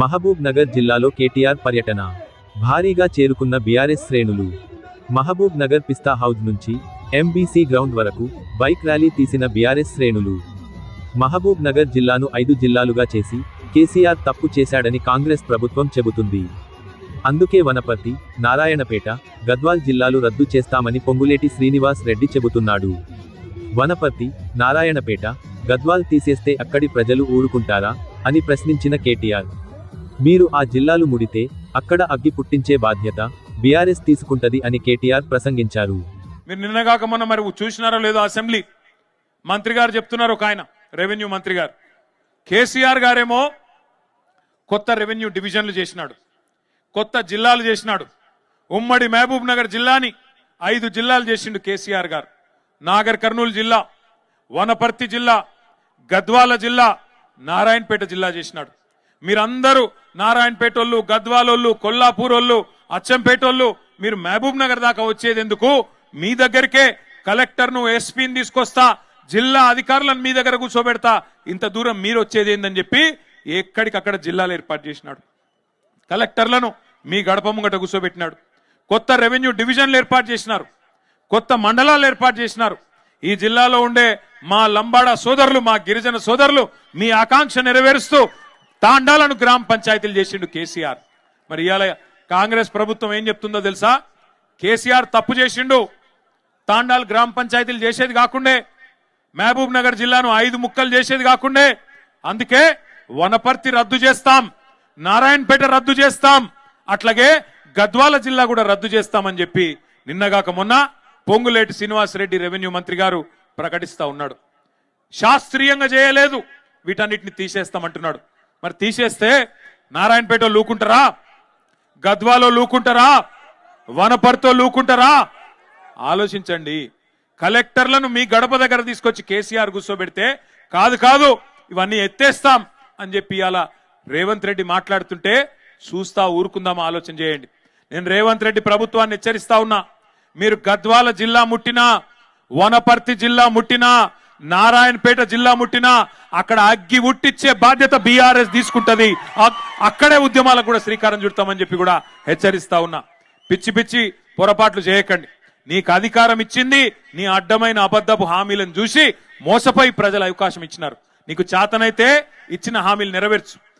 మహబూబ్ నగర్ జిల్లాలో కేటీఆర్ పర్యటన. భారీగా చేరుకున్న బీఆర్ఎస్ శ్రేణులు. మహబూబ్ నగర్ పిస్తా హౌజ్ నుంచి ఎంబీసీ గ్రౌండ్ వరకు బైక్ ర్యాలీ తీసిన బీఆర్ఎస్ శ్రేణులు. మహబూబ్ నగర్ జిల్లాను ఐదు జిల్లాలుగా చేసి కేసీఆర్ తప్పు చేశాడని కాంగ్రెస్ ప్రభుత్వం చెబుతుంది. అందుకే వనపర్తి నారాయణపేట గద్వాల్ జిల్లాలు రద్దు చేస్తామని పొంగులేటి శ్రీనివాస్ రెడ్డి చెబుతున్నాడు. వనపర్తి నారాయణపేట గద్వాల్ తీసేస్తే అక్కడి ప్రజలు ఊరుకుంటారా అని ప్రశ్నించిన కేటీఆర్. మీరు ఆ జిల్లాలు ముడితే అక్కడ అగ్గి పుట్టించే బాధ్యత బీఆర్ఎస్ తీసుకుంటది అని కేటీఆర్ ప్రసంగించారు. మీరు నిన్నగాక మొన్న మరి చూసినారో లేదో అసెంబ్లీ మంత్రి గారు చెప్తున్నారు ఒక ఆయన రెవెన్యూ మంత్రి గారు. కేసీఆర్ గారేమో కొత్త రెవెన్యూ డివిజన్లు చేసినాడు కొత్త జిల్లాలు చేసినాడు. ఉమ్మడి మహబూబ్ నగర్ జిల్లాని ఐదు జిల్లాలు చేసిండు కేసీఆర్ గారు. నాగర్ కర్నూలు జిల్లా వనపర్తి జిల్లా గద్వాల జిల్లా నారాయణపేట జిల్లా చేసినాడు. మీరందరూ నారాయణపేట వాళ్ళు గద్వాలోళ్ళు కొల్లాపూర్ వాళ్ళు అచ్చంపేట వాళ్ళు మీరు మహబూబ్ నగర్ దాకా వచ్చేది ఎందుకు మీ దగ్గరికే కలెక్టర్ను ఎస్పీని తీసుకొస్తా జిల్లా అధికారులను మీ దగ్గర కూర్చోబెడతా ఇంత దూరం మీరు వచ్చేది ఏందని చెప్పి ఎక్కడికక్కడ జిల్లాలు ఏర్పాటు చేసినాడు. కలెక్టర్లను మీ గడప ముంగట కూర్చోబెట్టినాడు. కొత్త రెవెన్యూ డివిజన్లు ఏర్పాటు చేసినారు. కొత్త మండలాలు ఏర్పాటు చేసినారు. ఈ జిల్లాలో ఉండే మా లంబాడ సోదరులు మా గిరిజన సోదరులు మీ ఆకాంక్ష నెరవేరుస్తూ తాండాలను గ్రామ పంచాయతీలు చేసిండు కేసీఆర్. మరి ఇవాళ కాంగ్రెస్ ప్రభుత్వం ఏం చెప్తుందో తెలుసా? కేసీఆర్ తప్పు చేసిండు. తాండాలు గ్రామ పంచాయతీలు చేసేది కాకుండే. మహబూబ్ నగర్ జిల్లాను ఐదు ముక్కలు చేసేది కాకుండే. అందుకే వనపర్తి రద్దు చేస్తాం. నారాయణపేట రద్దు చేస్తాం. అట్లాగే గద్వాల జిల్లా కూడా రద్దు చేస్తామని చెప్పి నిన్నగాక మొన్న పొంగులేటి శ్రీనివాస్ రెడ్డి రెవెన్యూ మంత్రి గారు ప్రకటిస్తా ఉన్నాడు. శాస్త్రీయంగా చేయలేదు. వీటన్నిటిని తీసేస్తామంటున్నాడు. మరి తీసేస్తే నారాయణపేట లూకుంటారా? గద్వాలో లూకుంటారా? వనపర్తో లూకుంటారా? ఆలోచించండి. కలెక్టర్లను మీ గడప దగ్గర తీసుకొచ్చి కేసీఆర్ కూర్చోబెడితే కాదు కాదు ఇవన్నీ ఎత్తేస్తాం అని చెప్పి అలా రేవంత్ రెడ్డి మాట్లాడుతుంటే చూస్తా ఊరుకుందాం ఆలోచన చేయండి. నేను రేవంత్ రెడ్డి ప్రభుత్వాన్ని హెచ్చరిస్తా ఉన్నా. మీరు గద్వాల జిల్లా ముట్టినా వనపర్తి జిల్లా ముట్టినా నారాయణపేట జిల్లా ముట్టినా అక్కడ అగ్గి ఉట్టిచ్చే బాధ్యత బీఆర్ఎస్ తీసుకుంటది. అక్కడే ఉద్యమాలకు కూడా శ్రీకారం చుడతామని చెప్పి కూడా హెచ్చరిస్తా ఉన్నా. పిచ్చి పిచ్చి పొరపాట్లు చేయకండి. నీకు అధికారం ఇచ్చింది నీ అడ్డమైన అబద్ధపు హామీలను చూసి మోసపోయి ప్రజలు అవకాశం ఇచ్చినారు. నీకు చేతనైతే ఇచ్చిన హామీలు నెరవేర్చు.